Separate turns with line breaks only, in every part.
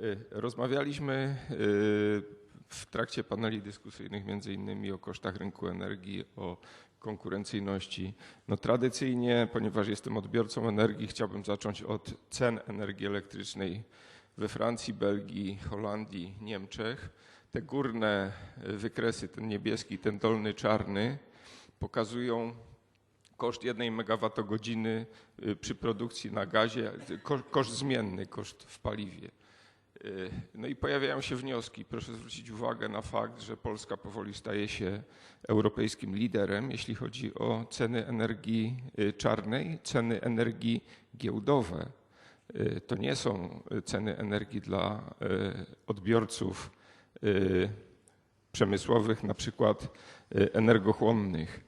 Y, Rozmawialiśmy y, w trakcie paneli dyskusyjnych między innymi o kosztach rynku energii, o konkurencyjności. No tradycyjnie, ponieważ jestem odbiorcą energii, chciałbym zacząć od cen energii elektrycznej we Francji, Belgii, Holandii, Niemczech. Te górne y, wykresy, ten niebieski, ten dolny czarny, pokazują koszt jednej megawattogodziny przy produkcji na gazie, ko- koszt zmienny, koszt w paliwie. Y, No i pojawiają się wnioski. Proszę zwrócić uwagę na fakt, że Polska powoli staje się europejskim liderem, jeśli chodzi o ceny energii y, czarnej, ceny energii giełdowe. Y, To nie są ceny energii dla odbiorców przemysłowych, na przykład energochłonnych.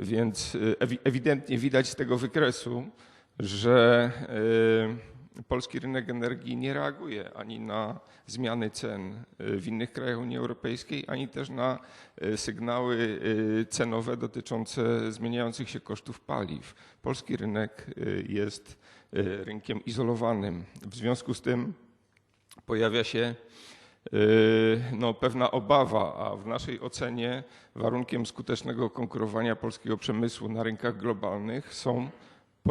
Więc ewi- ewidentnie widać z tego wykresu, że polski rynek energii nie reaguje ani na zmiany cen y, w innych krajach Unii Europejskiej, ani też na y, sygnały y, cenowe dotyczące zmieniających się kosztów paliw. Polski rynek jest rynkiem izolowanym. W związku z tym pojawia się no, pewna obawa, a w naszej ocenie warunkiem skutecznego konkurowania polskiego przemysłu na rynkach globalnych są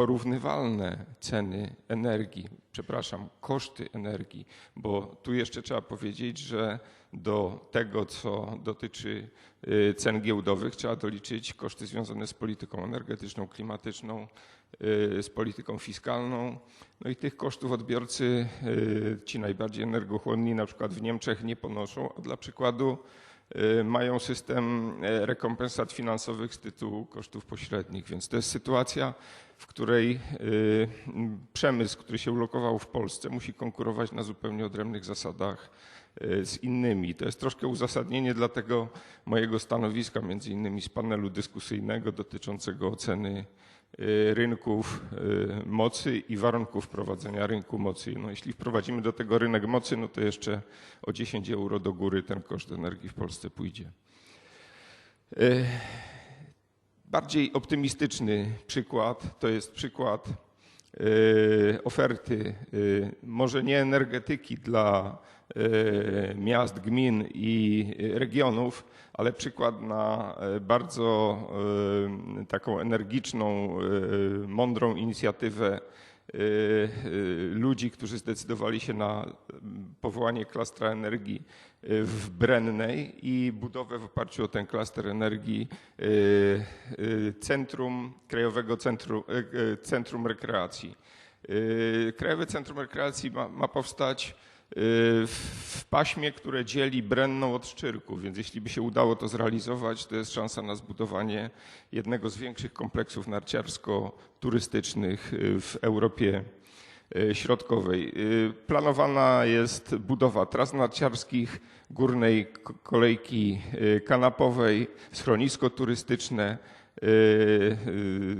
porównywalne ceny energii, przepraszam, koszty energii, bo tu jeszcze trzeba powiedzieć, że do tego, co dotyczy yy, cen giełdowych, trzeba doliczyć koszty związane z polityką energetyczną, klimatyczną, yy, z polityką fiskalną. No i tych kosztów odbiorcy, yy, ci najbardziej energochłonni, na przykład w Niemczech nie ponoszą, a dla przykładu mają system rekompensat finansowych z tytułu kosztów pośrednich. Więc to jest sytuacja, w której m, przemysł, który się ulokował w Polsce, musi konkurować na zupełnie odrębnych zasadach yy, z innymi. To jest troszkę uzasadnienie dla tego mojego stanowiska, między innymi z panelu dyskusyjnego dotyczącego oceny y, rynków y, mocy i warunków prowadzenia rynku mocy. No, jeśli wprowadzimy do tego rynek mocy, no to jeszcze o 10 euro do góry ten koszt energii w Polsce pójdzie. Bardziej optymistyczny przykład to jest przykład y, oferty, y, może nie energetyki dla y, miast, gmin i regionów, ale przykład na bardzo taką energiczną, mądrą inicjatywę ludzi, którzy zdecydowali się na powołanie klastra energii w Brennej i budowę w oparciu o ten klaster energii y, y, centrum, Krajowego Centrum, y, y, Centrum Rekreacji. Y, Krajowe Centrum Rekreacji ma, ma powstać y, w paśmie, które dzieli Brenną od Szczyrku, więc jeśli by się udało to zrealizować, to jest szansa na zbudowanie jednego z większych kompleksów narciarsko-turystycznych y, w Europie y, Środkowej. Y, Planowana jest budowa tras narciarskich, górnej kolejki y, kanapowej, schronisko turystyczne, y,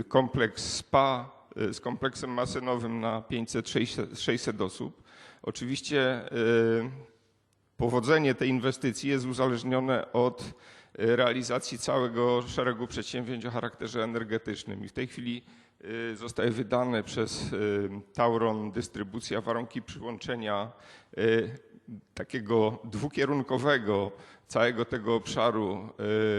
y, kompleks spa y, z kompleksem basenowym na 500-600 osób. Oczywiście y, powodzenie tej inwestycji jest uzależnione od y, realizacji całego szeregu przedsięwzięć o charakterze energetycznym. I w tej chwili y, zostaje wydane przez y, Tauron Dystrybucja warunki przyłączenia y, takiego dwukierunkowego całego tego obszaru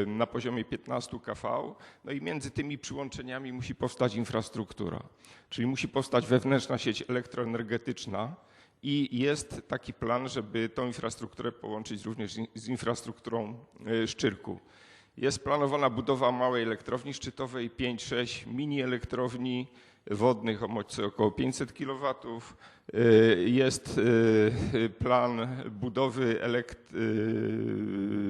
y, na poziomie 15 kV. No i między tymi przyłączeniami musi powstać infrastruktura, czyli musi powstać wewnętrzna sieć elektroenergetyczna, i jest taki plan, żeby tą infrastrukturę połączyć również z- infrastrukturą y, Szczyrku. Jest planowana budowa małej elektrowni szczytowej, 5-6 mini elektrowni wodnych o mocy około 500 kW. Jest y, plan budowy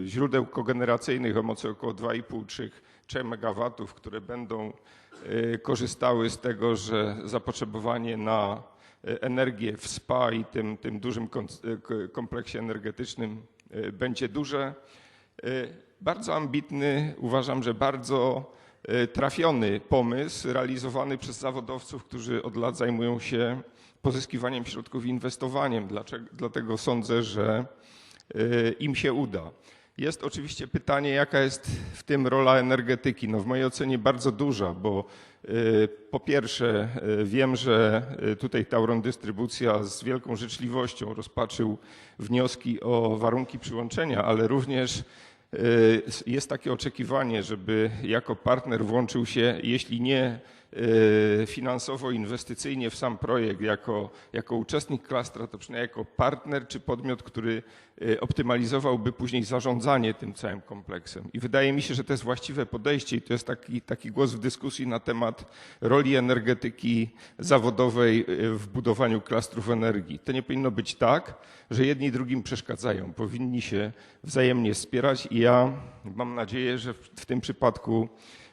źródeł kogeneracyjnych o mocy około 2,5-3 MW, które będą korzystały z tego, że zapotrzebowanie na energię w SPA i tym, tym dużym k- kompleksie energetycznym y, będzie duże. Bardzo ambitny, uważam, że bardzo trafiony pomysł realizowany przez zawodowców, którzy od lat zajmują się pozyskiwaniem środków i inwestowaniem. Dlaczego? Dlatego sądzę, że im się uda. Jest oczywiście pytanie, jaka jest w tym rola energetyki. No w mojej ocenie bardzo duża, bo po pierwsze y, wiem, że y, tutaj Tauron Dystrybucja z wielką życzliwością rozpatrzył wnioski o warunki przyłączenia, ale również jest takie oczekiwanie, żeby jako partner włączył się, jeśli nie Y, finansowo, inwestycyjnie w sam projekt jako, jako uczestnik klastra, to przynajmniej jako partner czy podmiot, który y, optymalizowałby później zarządzanie tym całym kompleksem. I wydaje mi się, że to jest właściwe podejście i to jest taki, taki głos w dyskusji na temat roli energetyki zawodowej y, w budowaniu klastrów energii. To nie powinno być tak, że jedni drugim przeszkadzają. Powinni się wzajemnie wspierać i ja mam nadzieję, że w tym przypadku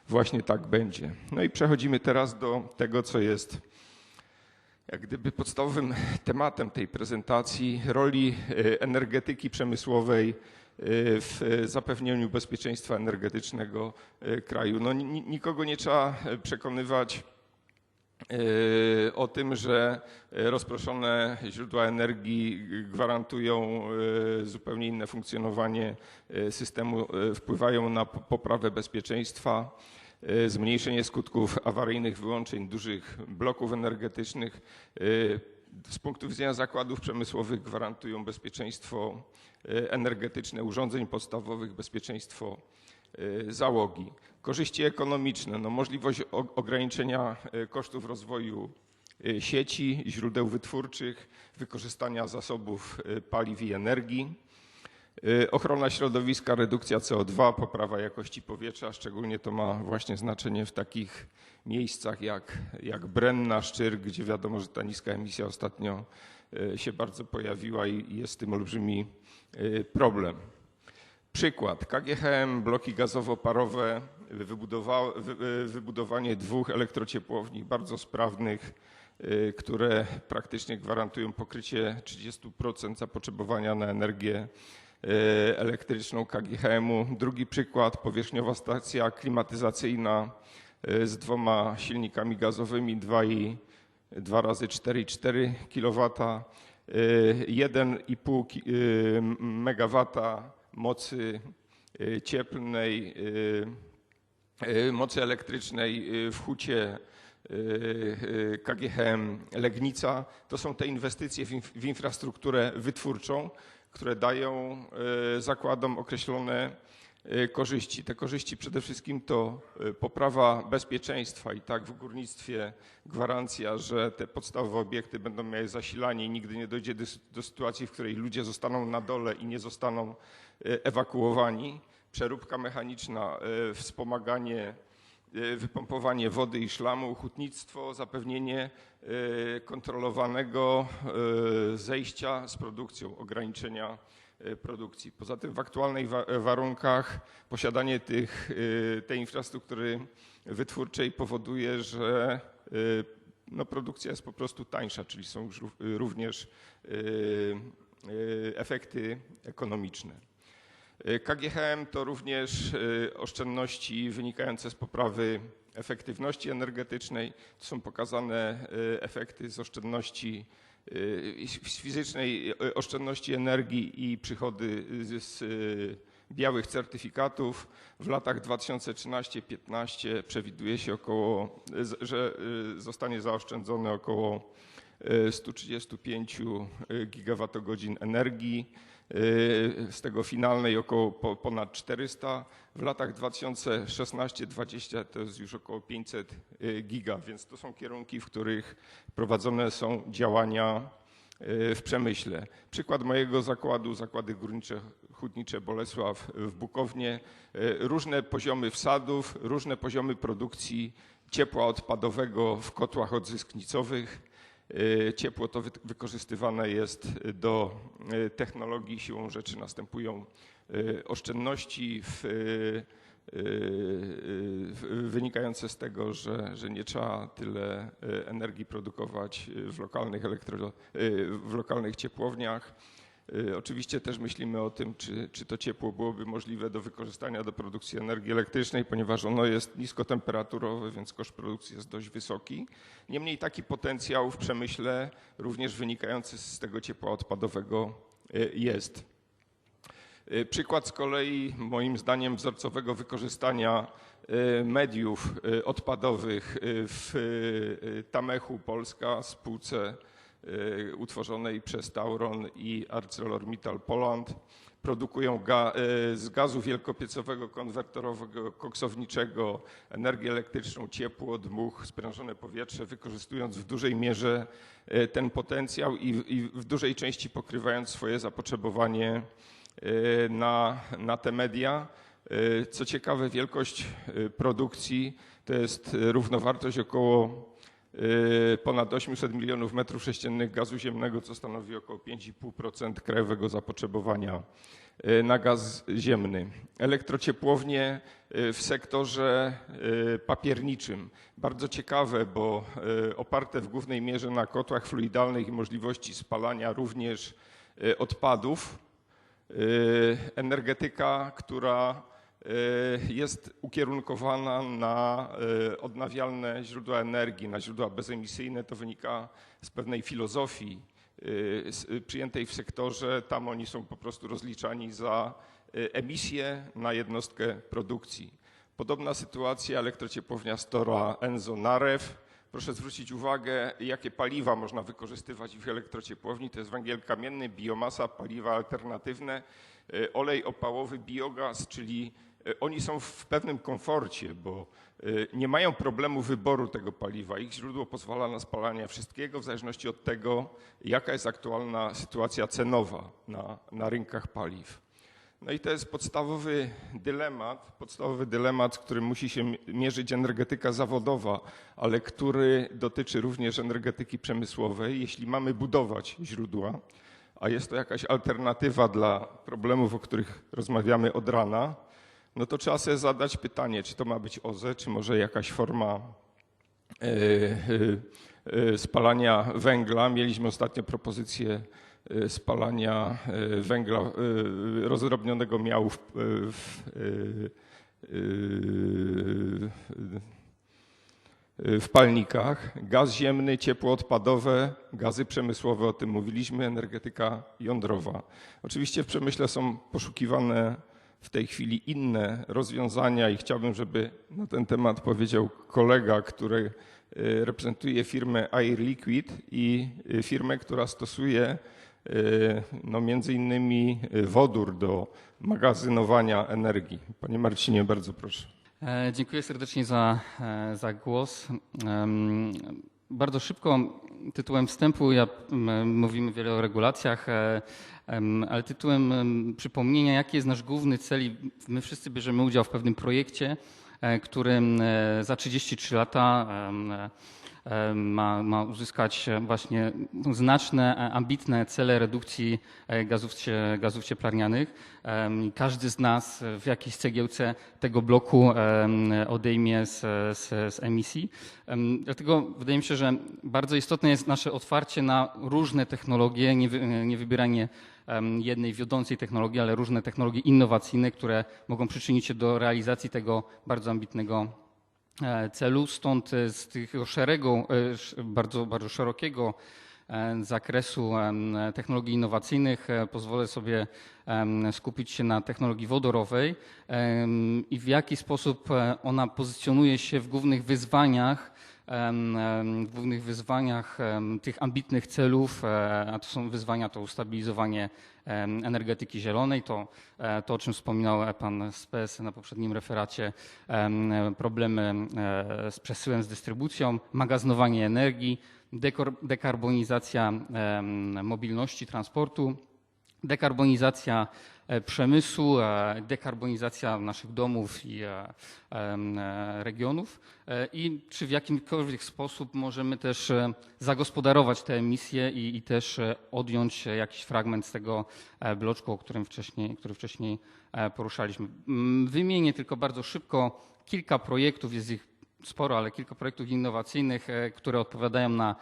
właśnie tak będzie. No i przechodzimy teraz do tego, co jest jak gdyby podstawowym tematem tej prezentacji roli e, energetyki przemysłowej e, w zapewnieniu bezpieczeństwa energetycznego e, kraju. No, nikogo nie trzeba przekonywać o tym, że rozproszone źródła energii gwarantują zupełnie inne funkcjonowanie systemu, wpływają na poprawę bezpieczeństwa zmniejszenie skutków awaryjnych wyłączeń dużych bloków energetycznych e, z punktu widzenia zakładów przemysłowych gwarantują bezpieczeństwo e, energetyczne urządzeń podstawowych, bezpieczeństwo załogi. Korzyści ekonomiczne, no możliwość ograniczenia kosztów rozwoju sieci, źródeł wytwórczych, wykorzystania zasobów paliw i energii Y, ochrona środowiska, redukcja CO2, poprawa jakości powietrza, szczególnie to ma właśnie znaczenie w takich miejscach jak, jak Brenna, Szczyr, gdzie wiadomo, że ta niska emisja ostatnio y, się bardzo pojawiła i jest z tym olbrzymi y, problem. Przykład. KGHM, bloki gazowo-parowe, wybudowanie dwóch elektrociepłowni bardzo sprawnych, które praktycznie gwarantują pokrycie 30% zapotrzebowania na energię elektryczną KGHM-u. Drugi przykład, powierzchniowa stacja klimatyzacyjna e, z dwoma silnikami gazowymi 2 i 2 razy 4,4 kW, 1,5 MW mocy e, cieplnej, mocy elektrycznej w hucie KGHM Legnica. To są te inwestycje w infrastrukturę wytwórczą, które dają e, zakładom określone e, korzyści. Te korzyści przede wszystkim to e, poprawa bezpieczeństwa i tak w górnictwie gwarancja, że te podstawowe obiekty będą miały zasilanie i nigdy nie dojdzie do, sytuacji, w której ludzie zostaną na dole i nie zostaną ewakuowani. Przeróbka mechaniczna, wspomaganie wypompowanie wody i szlamu, hutnictwo, zapewnienie e, kontrolowanego e, zejścia z produkcją, ograniczenia produkcji. Poza tym w aktualnych warunkach posiadanie tych, tej infrastruktury wytwórczej powoduje, że no, produkcja jest po prostu tańsza, czyli są już również efekty ekonomiczne. Y, KGHM to również y, oszczędności wynikające z poprawy efektywności energetycznej. To są pokazane y, efekty z oszczędności z fizycznej oszczędności energii i przychody z białych certyfikatów. W latach 2013-15 przewiduje się około, że zostanie zaoszczędzone około 135 gigawatogodzin energii. Y, z tego finalnej około ponad 400. W latach 2016-2020 to jest już około 500 y, giga, więc to są kierunki, w których prowadzone są działania y, w przemyśle. Przykład mojego zakładu, zakłady górnicze, hutnicze Bolesław w Bukownie, różne poziomy wsadów, różne poziomy produkcji ciepła odpadowego w kotłach odzysknicowych, ciepło to wykorzystywane jest do y, technologii, siłą rzeczy następują y, oszczędności w, wynikające z tego, że, że nie trzeba tyle energii produkować w lokalnych, elektro, w lokalnych ciepłowniach. Y, oczywiście też myślimy o tym, czy, czy to ciepło byłoby możliwe do wykorzystania do produkcji energii elektrycznej, ponieważ ono jest niskotemperaturowe, więc koszt produkcji jest dość wysoki. Niemniej taki potencjał w przemyśle, również wynikający z tego ciepła odpadowego y, jest. Y, Przykład z kolei moim zdaniem wzorcowego wykorzystania mediów odpadowych w Tamechu Polska, spółce utworzonej przez Tauron i ArcelorMittal Poland. Produkują ga, y, z gazu wielkopiecowego konwerterowego koksowniczego energię elektryczną, ciepło, dmuch, sprężone powietrze, wykorzystując w dużej mierze y, ten potencjał i, i w dużej części pokrywając swoje zapotrzebowanie y, na, na te media. Y, Co ciekawe, wielkość y, produkcji to jest y, równowartość około y, ponad 800 milionów metrów sześciennych gazu ziemnego, co stanowi około 5,5% krajowego zapotrzebowania y, na gaz ziemny. Elektrociepłownie y, w sektorze papierniczym. Bardzo ciekawe, bo oparte w głównej mierze na kotłach fluidalnych i możliwości spalania również odpadów. Energetyka, która jest ukierunkowana na y, odnawialne źródła energii, na źródła bezemisyjne, to wynika z pewnej filozofii y, przyjętej w sektorze. Tam oni są po prostu rozliczani za emisję na jednostkę produkcji. Podobna sytuacja elektrociepłownia Stora Enzo Narew. Proszę zwrócić uwagę, jakie paliwa można wykorzystywać w elektrociepłowni. To jest węgiel kamienny, biomasa, paliwa alternatywne, olej opałowy, biogaz, czyli oni są w pewnym komforcie, bo y, nie mają problemu wyboru tego paliwa. Ich źródło pozwala na spalanie wszystkiego w zależności od tego, jaka jest aktualna sytuacja cenowa na, na rynkach paliw. No i to jest podstawowy dylemat, podstawowy dylemat, z którym musi się mierzyć energetyka zawodowa, ale który dotyczy również energetyki przemysłowej. Jeśli mamy budować źródła, a jest to jakaś alternatywa dla problemów, o których rozmawiamy od rana, no to trzeba sobie zadać pytanie, czy to ma być OZE, czy może jakaś forma e, e, e, spalania węgla. Mieliśmy ostatnio propozycję spalania węgla rozdrobnionego miału w, w, w palnikach. Gaz ziemny, ciepło odpadowe, gazy przemysłowe, o tym mówiliśmy, energetyka jądrowa. Oczywiście w przemyśle są poszukiwane w tej chwili inne rozwiązania i chciałbym, żeby na ten temat powiedział kolega, który y, reprezentuje firmę Air Liquid i y, firmę, która stosuje y, no między innymi wodór do magazynowania energii. Panie Marcinie, bardzo proszę.
E, Dziękuję serdecznie za, e, za głos. Bardzo szybko tytułem wstępu, ja, mówimy wiele o regulacjach, e, ale tytułem em, przypomnienia, jaki jest nasz główny cel i my wszyscy bierzemy udział w pewnym projekcie, e, którym e, za 33 lata ma, ma uzyskać właśnie znaczne, e, ambitne cele redukcji e, gazów, gazów cieplarnianych. Każdy z nas w jakiejś cegiełce tego bloku odejmie z, z, z emisji. Em, Dlatego wydaje mi się, że bardzo istotne jest nasze otwarcie na różne technologie, nie, wy, nie wybieranie jednej wiodącej technologii, ale różne technologie innowacyjne, które mogą przyczynić się do realizacji tego bardzo ambitnego e, celu. Stąd e, z tego szeregu, e, bardzo, bardzo szerokiego e, zakresu technologii innowacyjnych e, pozwolę sobie skupić się na technologii wodorowej i w jaki sposób e, ona pozycjonuje się w głównych wyzwaniach, głównych wyzwaniach tych ambitnych celów, e, a to są wyzwania to ustabilizowanie energetyki zielonej, to, e, to o czym wspominał e, pan z PS na poprzednim referacie, em, problemy z przesyłem, z dystrybucją, magazynowanie energii, dekarbonizacja mobilności transportu, dekarbonizacja e, przemysłu, e, dekarbonizacja naszych domów i e, regionów i czy w jakimkolwiek sposób możemy też zagospodarować te emisje i, i też odjąć jakiś fragment z tego bloczku, o którym wcześniej, który wcześniej poruszaliśmy. Wymienię tylko bardzo szybko kilka projektów, jest ich sporo, ale kilka projektów innowacyjnych, które odpowiadają na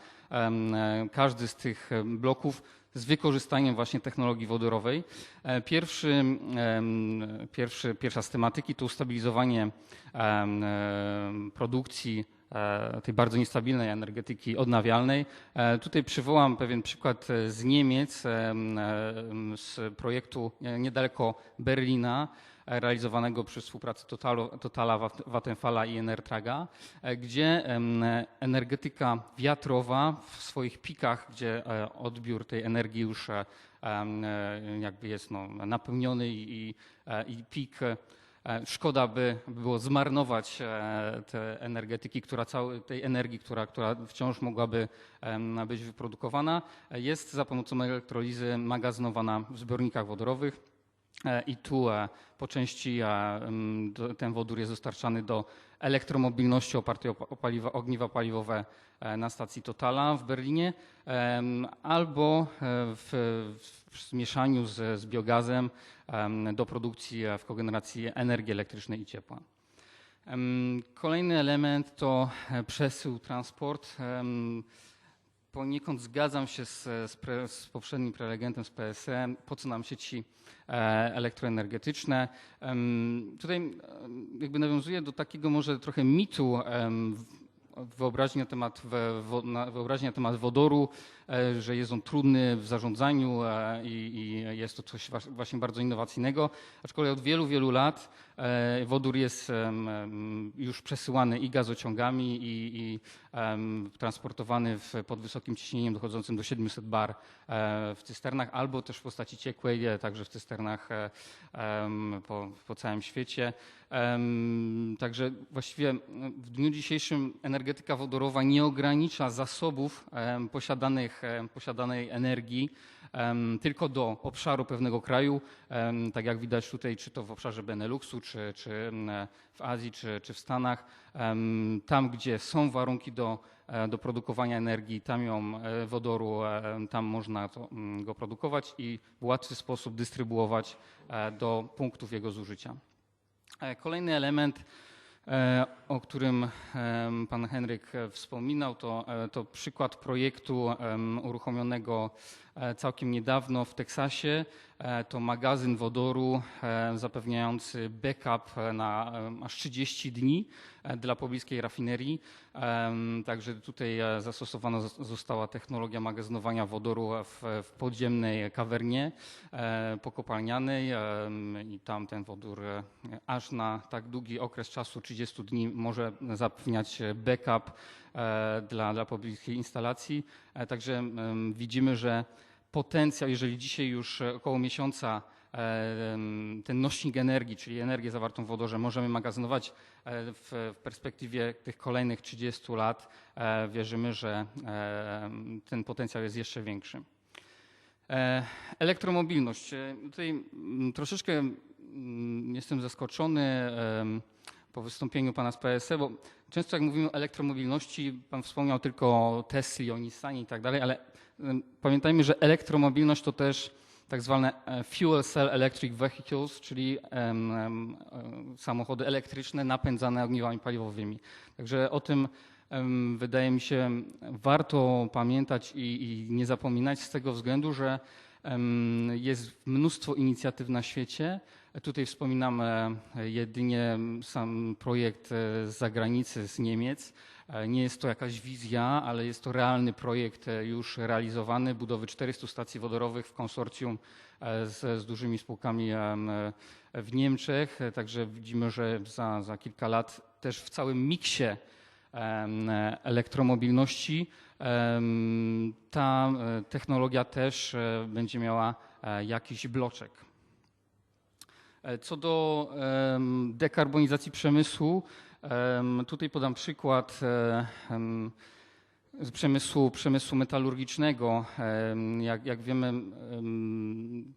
każdy z tych bloków z wykorzystaniem właśnie technologii wodorowej. E, Pierwszy, pierwszy, pierwsza z tematyki to ustabilizowanie em, produkcji e, tej bardzo niestabilnej energetyki odnawialnej. E, Tutaj przywołam pewien przykład e, z Niemiec, e, e, z projektu e, niedaleko Berlina, e, realizowanego przy współpracy Totalu, Totala, Vattenfalla i Enertraga, e, gdzie energetyka wiatrowa w swoich pikach, gdzie e, odbiór tej energii już e, jakby jest no, napełniony i, i, pik Szkoda by było zmarnować te energetyki, która cały, tej energii, która, która wciąż mogłaby być wyprodukowana. Jest za pomocą elektrolizy magazynowana w zbiornikach wodorowych. E, I tu e, po części e, ten wodór jest dostarczany do elektromobilności opartej o pa- o paliwa, ogniwa paliwowe na stacji Totala w Berlinie, albo w, w zmieszaniu z, z biogazem em, do produkcji w kogeneracji energii elektrycznej i ciepła. Kolejny element to przesył, transport. Poniekąd zgadzam się z, z, pre, z poprzednim prelegentem z PSE. Po co nam sieci e, elektroenergetyczne? Tutaj jakby nawiązuję do takiego może trochę mitu em, wyobraźni na temat, wyobraźni na temat wodoru, że jest on trudny w zarządzaniu e, i, i jest to coś właśnie bardzo innowacyjnego. Aczkolwiek od wielu, wielu lat e, wodór jest już przesyłany i gazociągami, i, i transportowany w, pod wysokim ciśnieniem dochodzącym do 700 bar e, w cysternach, albo też w postaci ciekłej, e, także w cysternach e, po, po całym świecie. Także właściwie w dniu dzisiejszym energetyka wodorowa nie ogranicza zasobów posiadanych, posiadanej energii tylko do obszaru pewnego kraju, tak jak widać tutaj, czy to w obszarze Beneluxu, czy, czy w Azji, czy, czy w Stanach. Tam, gdzie są warunki do, e, do produkowania energii, tam ją e, wodoru, e, tam można to, mm, go produkować i w łatwy sposób dystrybuować do punktów jego zużycia. Kolejny element, o którym pan Henryk e, wspominał, to, e, to przykład projektu uruchomionego e, całkiem niedawno w Teksasie. E, To magazyn wodoru e, zapewniający backup e, na aż 30 dni e, dla pobliskiej rafinerii. Także tutaj e, zastosowana zos- została technologia magazynowania wodoru w, podziemnej kawernie e, pokopalnianej i tam ten wodór e, aż na tak długi okres czasu, 30 dni, może zapewniać e, backup e, dla, dla pobliskiej instalacji. E, Także widzimy, że potencjał, jeżeli dzisiaj już e, około miesiąca e, ten nośnik energii, czyli energię zawartą w wodorze możemy magazynować e, w, perspektywie tych kolejnych 30 lat, wierzymy, że ten potencjał jest jeszcze większy. Elektromobilność. Tutaj mm, troszeczkę mm, jestem zaskoczony po wystąpieniu pana z PSE, bo często jak mówimy o elektromobilności, pan wspomniał tylko o Tesli, o Nissanie i tak dalej, ale pamiętajmy, że elektromobilność to też tak zwane e, fuel cell electric vehicles, czyli em, e, samochody elektryczne napędzane ogniwami paliwowymi. Także o tym em, wydaje mi się warto pamiętać i, i nie zapominać z tego względu, że jest mnóstwo inicjatyw na świecie. Tutaj wspominam e, jedynie sam projekt e, z zagranicy, z Niemiec. E, Nie jest to jakaś wizja, ale jest to realny projekt już realizowany budowy 400 stacji wodorowych w konsorcjum z, z dużymi spółkami w Niemczech. Także widzimy, że za, za kilka lat też w całym miksie elektromobilności ta technologia też będzie miała jakiś bloczek. E, Co do dekarbonizacji przemysłu, em, tutaj podam przykład e, z przemysłu, przemysłu metalurgicznego. Jak, jak wiemy, em,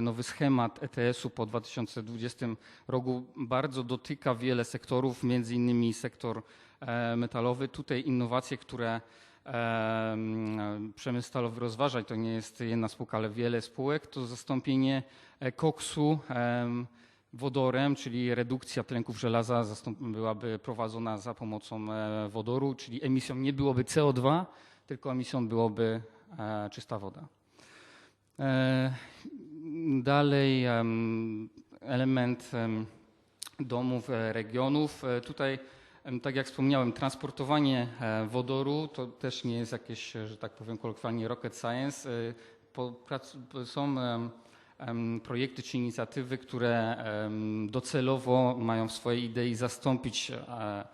nowy, schemat ETS-u po 2020 roku bardzo dotyka wiele sektorów, między innymi sektor e, metalowy. Tutaj innowacje, które em, przemysł stalowy rozważa, i to nie jest jedna spółka, ale wiele spółek, to zastąpienie koksu em, wodorem, czyli redukcja tlenków żelaza byłaby prowadzona za pomocą e, wodoru, czyli emisją nie byłoby CO2, tylko emisją byłoby e, czysta woda. E, Dalej em, element em, domów, e, regionów. E, Tutaj Tak jak wspomniałem, transportowanie e, wodoru to też nie jest jakieś, e, że tak powiem kolokwialnie, rocket science. E, są projekty czy inicjatywy, które docelowo mają w swojej idei zastąpić e,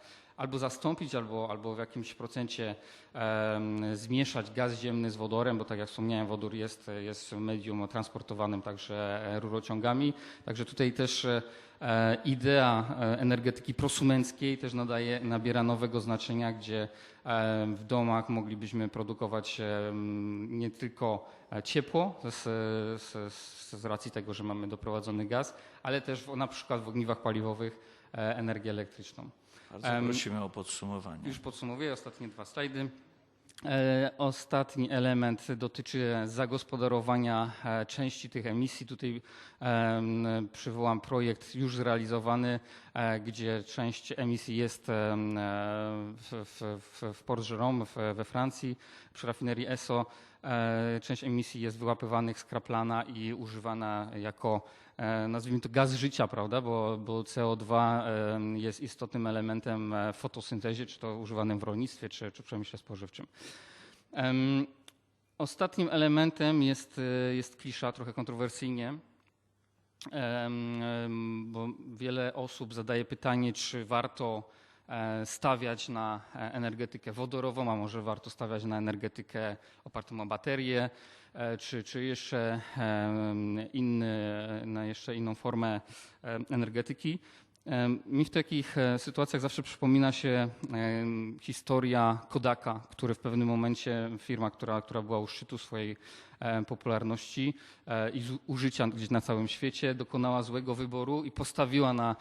albo zastąpić, albo, albo w jakimś procencie em, zmieszać gaz ziemny z wodorem, bo tak jak wspomniałem, wodór jest, jest medium transportowanym także e, rurociągami. Także tutaj też e, idea e, energetyki prosumenckiej też nadaje, nabiera nowego znaczenia, gdzie w domach moglibyśmy produkować nie tylko ciepło z, z, z, racji tego, że mamy doprowadzony gaz, ale też w, na przykład w ogniwach paliwowych energię elektryczną.
Bardzo prosimy o podsumowanie.
Już podsumowuję ostatnie dwa slajdy. E, Ostatni element dotyczy zagospodarowania e, części tych emisji. Tutaj przywołam projekt już zrealizowany, e, gdzie część emisji jest w, w, w, Port Jérôme we Francji przy rafinerii ESO. E, Część emisji jest wyłapywanych z kraplana i używana jako e, nazwijmy to gaz życia, prawda? Bo, bo CO2 em, jest istotnym elementem e, w fotosyntezie, czy to używanym w rolnictwie, czy, czy w przemyśle spożywczym. Ostatnim elementem jest, e, jest klisza, trochę kontrowersyjnie, bo wiele osób zadaje pytanie, czy warto e, stawiać na e, energetykę wodorową, a może warto stawiać na energetykę opartą o baterie, e, czy, czy jeszcze inny, na jeszcze inną formę energetyki. Mi w takich e, sytuacjach zawsze przypomina się historia Kodaka, który w pewnym momencie, firma, która, która była u szczytu swojej e, popularności e, i użycia gdzieś na całym świecie, dokonała złego wyboru i postawiła na,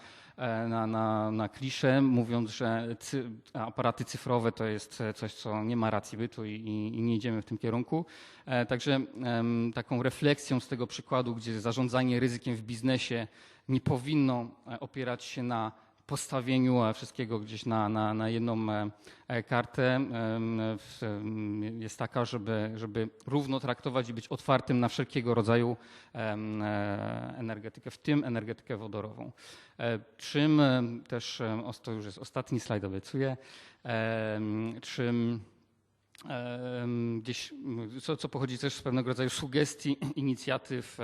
na, na, na kliszę, mówiąc, że cy, aparaty cyfrowe to jest coś, co nie ma racji bytu i, i, i nie idziemy w tym kierunku. Także taką refleksją z tego przykładu, gdzie zarządzanie ryzykiem w biznesie nie powinno e, opierać się na postawieniu e, wszystkiego gdzieś na, na, na jedną e, kartę, jest taka, żeby, żeby równo traktować i być otwartym na wszelkiego rodzaju energetykę, w tym energetykę wodorową. Czym też, to już jest ostatni slajd, obiecuję, czym gdzieś, co, co pochodzi też z pewnego rodzaju sugestii, inicjatyw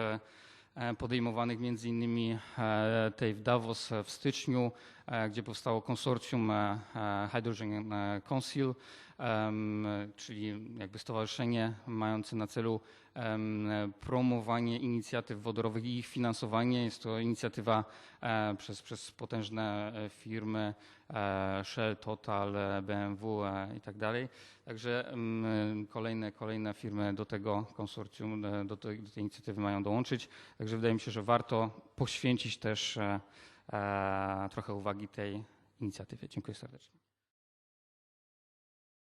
podejmowanych między innymi e, tej w Davos e, w styczniu, e, gdzie powstało konsorcjum e, e, Hydrogen e, Council, czyli jakby stowarzyszenie mające na celu promowanie inicjatyw wodorowych i ich finansowanie. Jest to inicjatywa e, przez, przez potężne e, firmy e, Shell, Total, e, BMW e, i tak dalej. Także kolejne, kolejne firmy do tego konsorcjum, e, do tej, do tej inicjatywy mają dołączyć. Także wydaje mi się, że warto poświęcić też e, e, trochę uwagi tej inicjatywie. Dziękuję serdecznie.